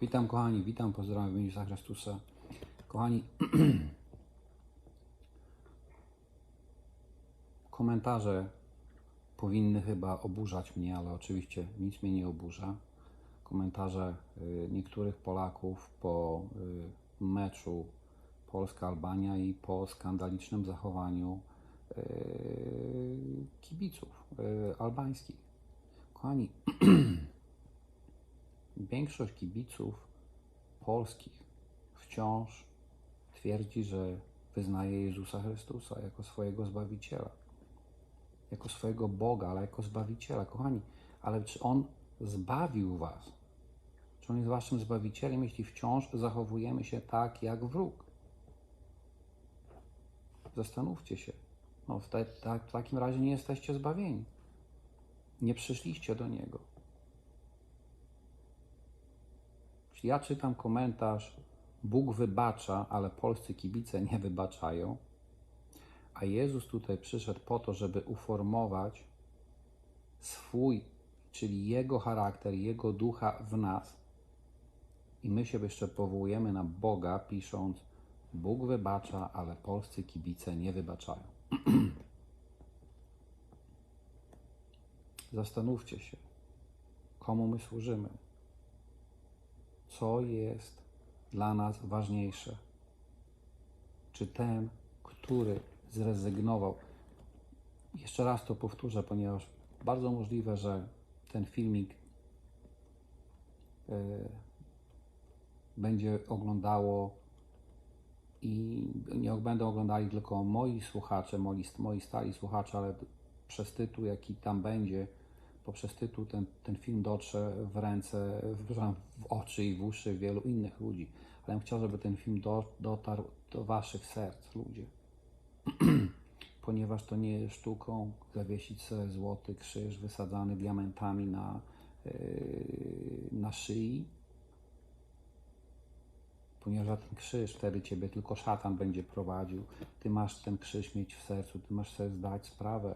Witam kochani, witam, pozdrawiam w imieniu Chrystusa. Kochani, komentarze powinny chyba oburzać mnie, ale oczywiście nic mnie nie oburza. Komentarze y, niektórych Polaków po y, meczu Polska-Albania i po skandalicznym zachowaniu y, kibiców albańskich. Kochani, Większość kibiców polskich wciąż twierdzi, że wyznaje Jezusa Chrystusa jako swojego Zbawiciela, jako swojego Boga, ale jako Zbawiciela. Kochani, ale czy On zbawił Was? Czy On jest Waszym Zbawicielem, jeśli wciąż zachowujemy się tak jak wróg? Zastanówcie się. No, w, te, tak, w takim razie nie jesteście zbawieni. Nie przyszliście do Niego. Ja czytam komentarz, Bóg wybacza, ale polscy kibice nie wybaczają. A Jezus tutaj przyszedł po to, żeby uformować swój, czyli Jego charakter, Jego ducha w nas. I my się jeszcze powołujemy na Boga, pisząc, Bóg wybacza, ale polscy kibice nie wybaczają. Zastanówcie się, komu my służymy co jest dla nas ważniejsze. Czy ten, który zrezygnował. Jeszcze raz to powtórzę, ponieważ bardzo możliwe, że ten filmik y, będzie oglądało i nie będą oglądali tylko moi słuchacze, moi, moi stali słuchacze, ale przez tytuł, jaki tam będzie, poprzez tytuł ten, ten film dotrze w ręce, w, w oczy i w uszy wielu innych ludzi. Ale ja chciał, żeby ten film do, dotarł do Waszych serc, ludzie. Ponieważ to nie jest sztuką zawiesić sobie złoty krzyż wysadzany diamentami na, yy, na szyi. Ponieważ ten krzyż, wtedy Ciebie tylko szatan będzie prowadził. Ty masz ten krzyż mieć w sercu, Ty masz sobie zdać sprawę,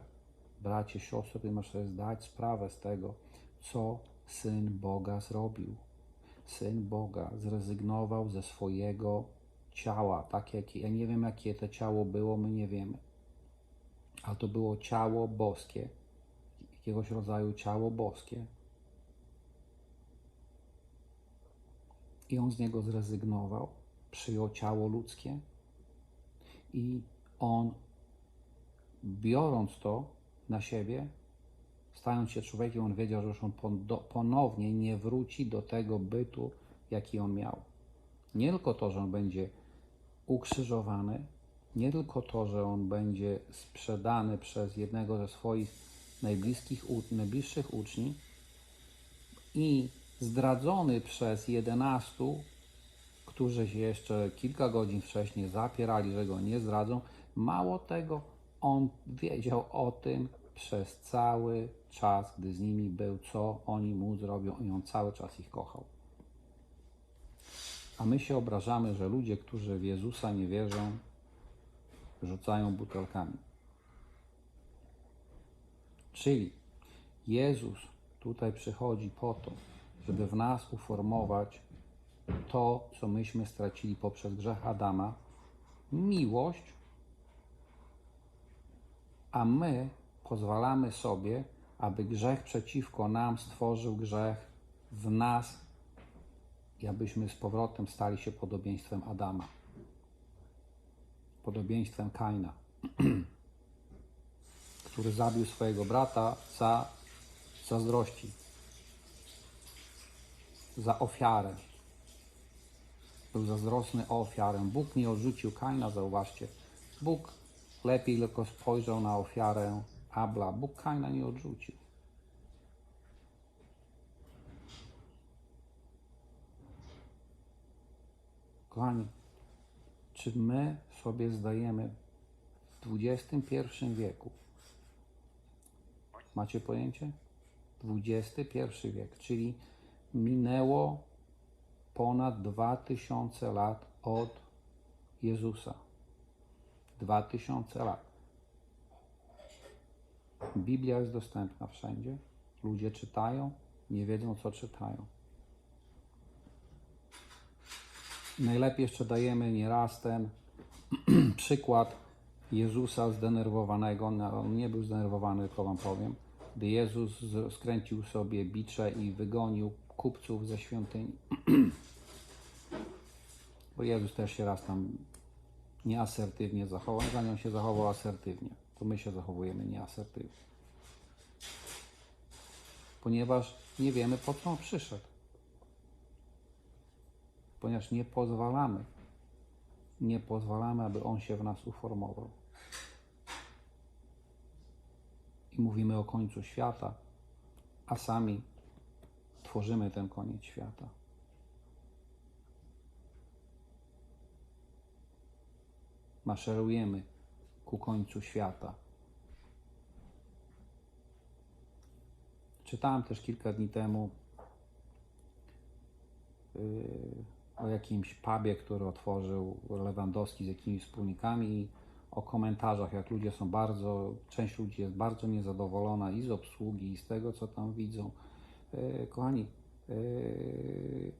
bracie, siostro, ty masz sobie zdać sprawę z tego, co Syn Boga zrobił. Syn Boga zrezygnował ze swojego ciała, tak jak ja nie wiem, jakie to ciało było, my nie wiemy. Ale to było ciało boskie, jakiegoś rodzaju ciało boskie. I on z niego zrezygnował, przyjął ciało ludzkie i on, biorąc to, na siebie, stając się człowiekiem, on wiedział, że już on ponownie nie wróci do tego bytu, jaki on miał. Nie tylko to, że on będzie ukrzyżowany, nie tylko to, że on będzie sprzedany przez jednego ze swoich najbliskich, najbliższych uczniów i zdradzony przez jedenastu, którzy się jeszcze kilka godzin wcześniej zapierali, że go nie zdradzą. Mało tego, on wiedział o tym przez cały czas, gdy z nimi był, co oni mu zrobią, i on cały czas ich kochał. A my się obrażamy, że ludzie, którzy w Jezusa nie wierzą, rzucają butelkami. Czyli Jezus tutaj przychodzi po to, żeby w nas uformować to, co myśmy stracili poprzez grzech Adama, miłość a my pozwalamy sobie, aby grzech przeciwko nam stworzył grzech w nas i abyśmy z powrotem stali się podobieństwem Adama, podobieństwem Kaina, który zabił swojego brata za zazdrości, za ofiarę. Był zazdrosny o ofiarę. Bóg nie odrzucił Kaina, zauważcie. Bóg Lepiej tylko spojrzał na ofiarę Abla. Bóg Kaina nie odrzucił. Kochani, czy my sobie zdajemy w XXI wieku, macie pojęcie? XXI wiek, czyli minęło ponad 2000 lat od Jezusa. 2000 lat. Biblia jest dostępna wszędzie. Ludzie czytają, nie wiedzą co czytają. Najlepiej jeszcze dajemy nieraz ten przykład Jezusa zdenerwowanego. No, On nie był zdenerwowany, tylko wam powiem. Gdy Jezus skręcił sobie bicze i wygonił kupców ze świątyni. Bo Jezus też się raz tam nieasertywnie zachował, zanim się zachował asertywnie, to my się zachowujemy nieasertywnie. Ponieważ nie wiemy, po co on przyszedł. Ponieważ nie pozwalamy, nie pozwalamy, aby on się w nas uformował. I mówimy o końcu świata, a sami tworzymy ten koniec świata. Maszerujemy ku końcu świata. Czytałem też kilka dni temu yy, o jakimś pubie, który otworzył Lewandowski z jakimiś wspólnikami o komentarzach, jak ludzie są bardzo, część ludzi jest bardzo niezadowolona i z obsługi, i z tego, co tam widzą. Yy, Kochani, yy,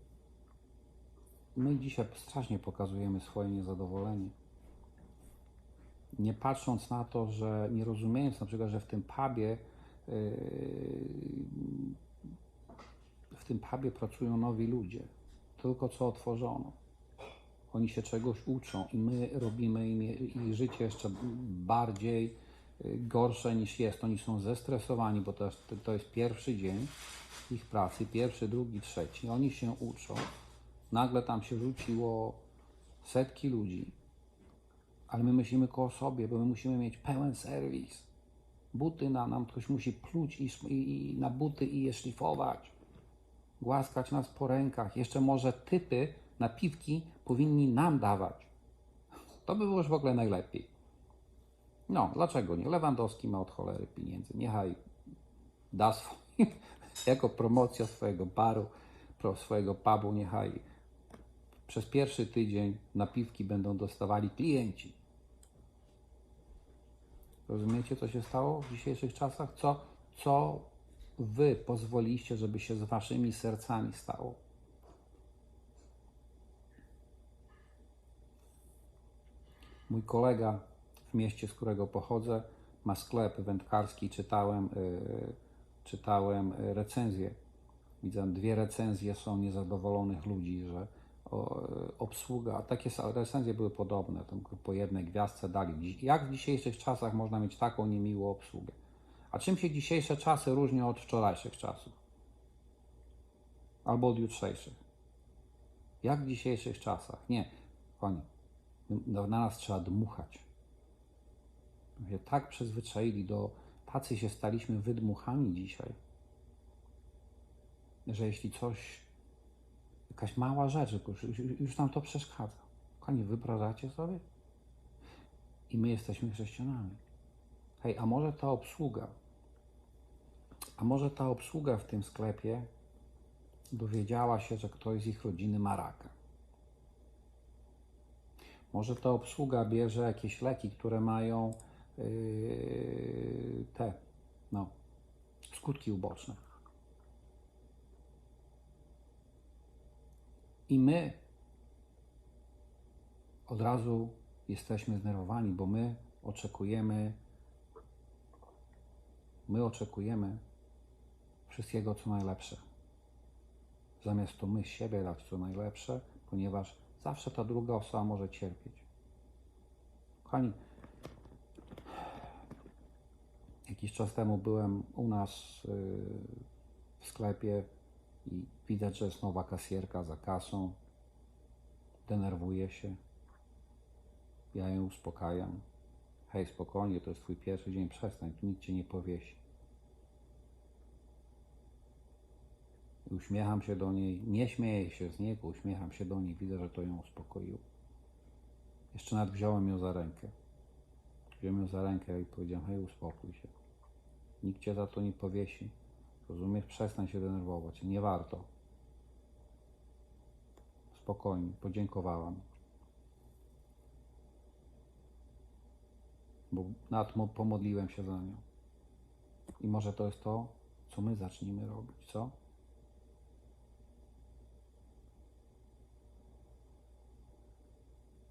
my dzisiaj strasznie pokazujemy swoje niezadowolenie nie patrząc na to, że nie rozumiejąc na przykład, że w tym pubie yy, w tym pubie pracują nowi ludzie, tylko co otworzono. Oni się czegoś uczą i my robimy im ich życie jeszcze bardziej yy, gorsze niż jest. Oni są zestresowani, bo to to jest pierwszy dzień ich pracy, pierwszy, drugi, trzeci. Oni się uczą. Nagle tam się rzuciło setki ludzi, ale my myślimy koło sobie, bo my musimy mieć pełen serwis. Buty na nam ktoś musi pluć i, i, i na buty i je szlifować, głaskać nas po rękach. Jeszcze może typy na piwki powinni nam dawać. To by było już w ogóle najlepiej. No, dlaczego nie? Lewandowski ma od cholery pieniędzy. Niechaj da swoim, jako promocja swojego baru, swojego pubu, niechaj przez pierwszy tydzień napiwki będą dostawali klienci. Rozumiecie, co się stało w dzisiejszych czasach? Co, co wy pozwoliliście, żeby się z waszymi sercami stało? Mój kolega w mieście, z którego pochodzę, ma sklep wędkarski. Czytałem, yy, czytałem recenzję. Widzę, dwie recenzje są niezadowolonych ludzi, że obsługa, takie recenzje były podobne, tam po jednej gwiazdce dali. Jak w dzisiejszych czasach można mieć taką niemiłą obsługę? A czym się dzisiejsze czasy różnią od wczorajszych czasów? Albo od jutrzejszych? Jak w dzisiejszych czasach? Nie, kochani, no, na nas trzeba dmuchać. Tak przyzwyczaili do, tacy się staliśmy wydmuchani dzisiaj, że jeśli coś jakaś mała rzecz, już, już, nam to przeszkadza. Kochani, wyobrażacie sobie? I my jesteśmy chrześcijanami. Hej, a może ta obsługa, a może ta obsługa w tym sklepie dowiedziała się, że ktoś z ich rodziny ma raka. Może ta obsługa bierze jakieś leki, które mają yy, te, no, skutki uboczne. I my od razu jesteśmy znerwowani, bo my oczekujemy, my oczekujemy wszystkiego, co najlepsze. Zamiast to my siebie dać co najlepsze, ponieważ zawsze ta druga osoba może cierpieć. Kochani, jakiś czas temu byłem u nas yy, w sklepie i widać, że jest nowa kasjerka za kasą. Denerwuje się. Ja ją uspokajam. Hej, spokojnie, to jest twój pierwszy dzień, przestań, tu nikt cię nie powiesi. I uśmiecham się do niej, nie śmieję się z niego, uśmiecham się do niej, widzę, że to ją uspokoiło. Jeszcze nawet wziąłem ją za rękę. Wziąłem ją za rękę i powiedziałem, hej, uspokój się. Nikt cię za to nie powiesi. Rozumiesz? Przestań się denerwować. Nie warto. Spokojnie, podziękowałam. Bo nad mo- pomodliłem się za nią. I może to jest to, co my zacznijmy robić, co?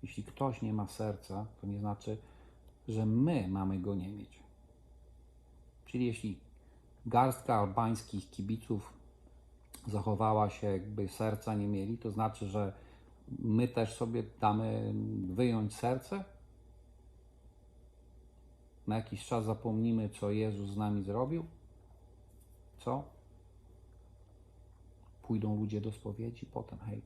Jeśli ktoś nie ma serca, to nie znaczy, że my mamy go nie mieć. Czyli jeśli garstka albańskich kibiców zachowała się, jakby serca nie mieli, to znaczy, że my też sobie damy wyjąć serce? Na jakiś czas zapomnimy, co Jezus z nami zrobił? Co? Pójdą ludzie do spowiedzi, potem hej.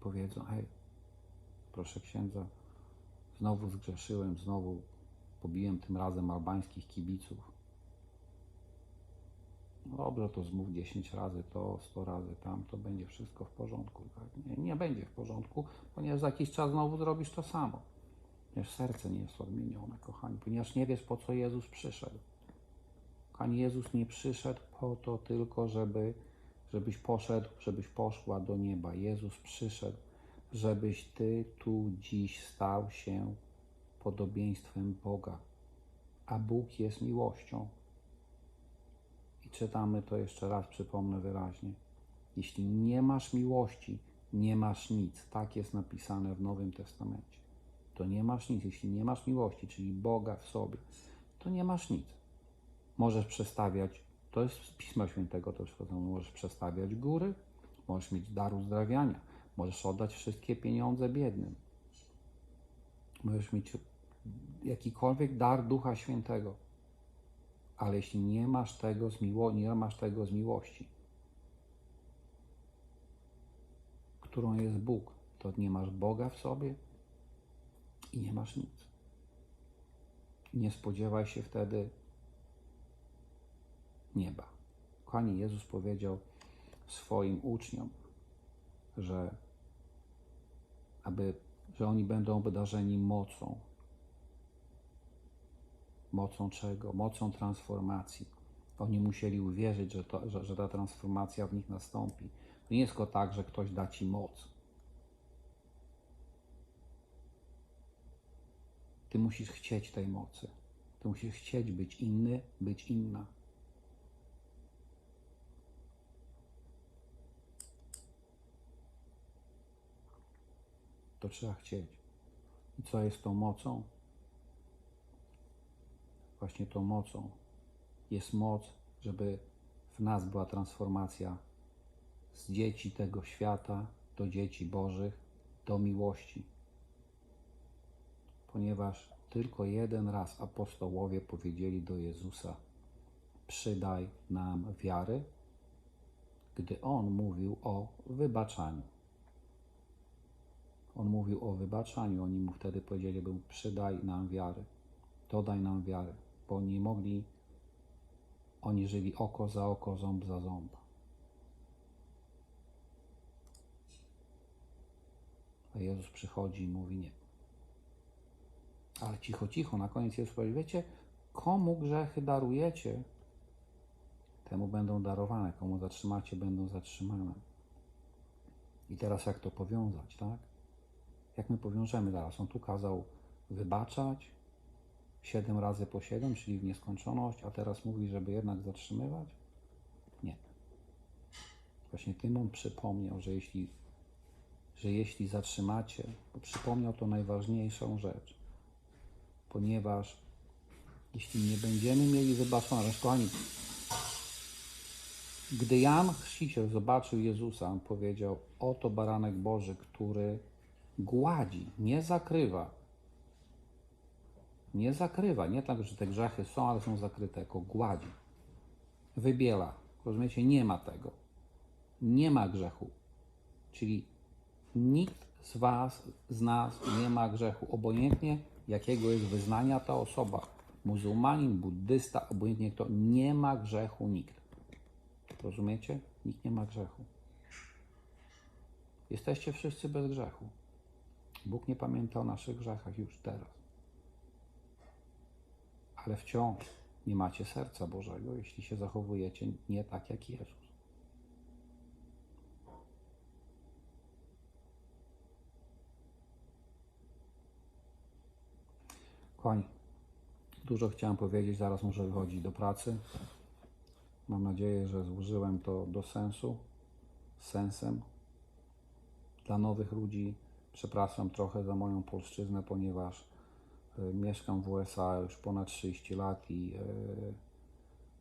Powiedzą, hej, proszę księdza, znowu zgrzeszyłem, znowu pobiłem tym razem albańskich kibiców. No Dobrze, to zmów 10 razy to, 100 razy tam, to będzie wszystko w porządku. Tak? Nie, nie będzie w porządku, ponieważ za jakiś czas znowu zrobisz to samo. Ponieważ serce nie jest odmienione, kochani, ponieważ nie wiesz, po co Jezus przyszedł. Kochani, Jezus nie przyszedł po to tylko, żeby, żebyś poszedł, żebyś poszła do nieba. Jezus przyszedł, żebyś ty tu dziś stał się podobieństwem Boga. A Bóg jest miłością. I czytamy to jeszcze raz, przypomnę wyraźnie. Jeśli nie masz miłości, nie masz nic. Tak jest napisane w Nowym Testamencie. To nie masz nic. Jeśli nie masz miłości, czyli Boga w sobie, to nie masz nic. Możesz przestawiać, to jest z Pisma Świętego też wchodzą, możesz przestawiać góry, możesz mieć dar uzdrawiania, możesz oddać wszystkie pieniądze biednym. Możesz mieć jakikolwiek dar Ducha Świętego. Ale jeśli nie masz tego z miło- nie masz tego z miłości, którą jest Bóg, to nie masz Boga w sobie i nie masz nic. Nie spodziewaj się wtedy nieba. Kochani, Jezus powiedział swoim uczniom, że aby, że oni będą obdarzeni mocą. Mocą czego? Mocą transformacji. Oni musieli uwierzyć, że, to, że, że ta transformacja w nich nastąpi. To nie jest tylko tak, że ktoś da ci moc. Ty musisz chcieć tej mocy. Ty musisz chcieć być inny, być inna. To trzeba chcieć. I co jest tą mocą? Właśnie tą mocą jest moc, żeby w nas była transformacja z dzieci tego świata do dzieci Bożych, do miłości. Ponieważ tylko jeden raz apostołowie powiedzieli do Jezusa: Przydaj nam wiary, gdy on mówił o wybaczaniu. On mówił o wybaczaniu, oni mu wtedy powiedzieli, przydaj nam wiary, dodaj nam wiary, bo nie mogli, oni żyli oko za oko, ząb za ząb. A Jezus przychodzi i mówi nie. Ale cicho, cicho, na koniec Jezus powie, wiecie, komu grzechy darujecie, temu będą darowane, komu zatrzymacie, będą zatrzymane. I teraz jak to powiązać, tak? Jak my powiążemy zaraz? On tu kazał wybaczać siedem razy po siedem, czyli w nieskończoność, a teraz mówi, żeby jednak zatrzymywać? Nie. Właśnie tym on przypomniał, że jeśli, że jeśli zatrzymacie, bo przypomniał to najważniejszą rzecz, ponieważ jeśli nie będziemy mieli wybaczone, kochani, gdy Jan Chrzciciel zobaczył Jezusa, on powiedział, oto baranek Boży, który gładzi, nie zakrywa. Nie zakrywa, nie tak, że te grzechy są, ale są zakryte, jako gładzi. Wybiela. Rozumiecie? Nie ma tego. Nie ma grzechu. Czyli nikt z Was, z nas nie ma grzechu. Obojętnie jakiego jest wyznania ta osoba. Muzułmanin, buddysta, obojętnie kto, nie ma grzechu nikt. Rozumiecie? Nikt nie ma grzechu. Jesteście wszyscy bez grzechu. Bóg nie pamięta o naszych grzechach już teraz. Ale wciąż nie macie serca Bożego, jeśli się zachowujecie nie tak jak Jezus. Kochani, dużo chciałem powiedzieć, zaraz muszę wychodzić do pracy. Mam nadzieję, że złożyłem to do sensu, sensem. Dla nowych ludzi przepraszam trochę za moją polszczyznę, ponieważ mieszkam w USA już ponad 30 lat i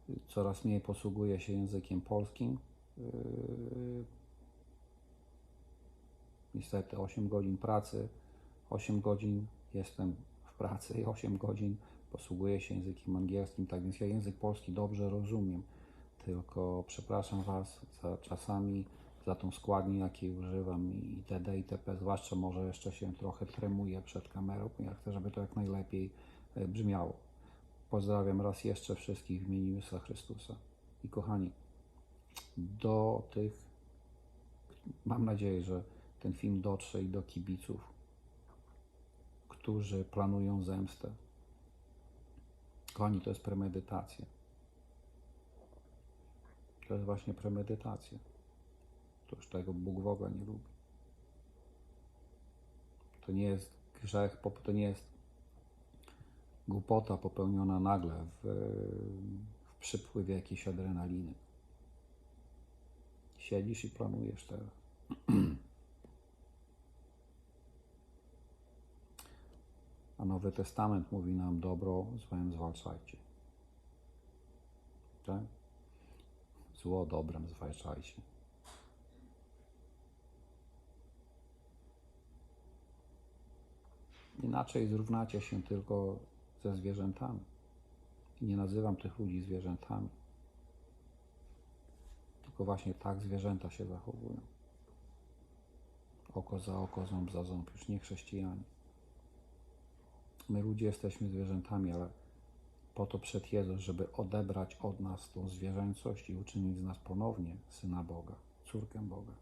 y, coraz mniej posługuję się językiem polskim. Y, niestety 8 godzin pracy, 8 godzin jestem w pracy i 8 godzin posługuję się językiem angielskim, tak więc ja język polski dobrze rozumiem, tylko przepraszam Was za czasami za tą składnię, jakiej używam itd. itp. Zwłaszcza może jeszcze się trochę tremuję przed kamerą, ja chcę, żeby to jak najlepiej e, brzmiało. Pozdrawiam raz jeszcze wszystkich w imieniu Jezusa Chrystusa. I kochani, do tych, mam nadzieję, że ten film dotrze i do kibiców, którzy planują zemstę. Kochani, to jest premedytacja. To jest właśnie premedytacja. To już tego Bóg w ogóle nie lubi. To nie jest grzech, to nie jest głupota popełniona nagle w, w przypływie jakiejś adrenaliny. Siedzisz i planujesz teraz. A Nowy Testament mówi nam dobro złem zwalczajcie. Tak? Zło dobrem zwalczajcie. Inaczej zrównacie się tylko ze zwierzętami. Nie nazywam tych ludzi zwierzętami. Tylko właśnie tak zwierzęta się zachowują. Oko za oko, ząb za ząb, już nie chrześcijanie. My ludzie jesteśmy zwierzętami, ale po to przed Jezus, żeby odebrać od nas tą zwierzęcość i uczynić z nas ponownie Syna Boga, córkę Boga.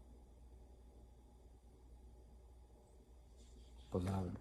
Pozdrawiam.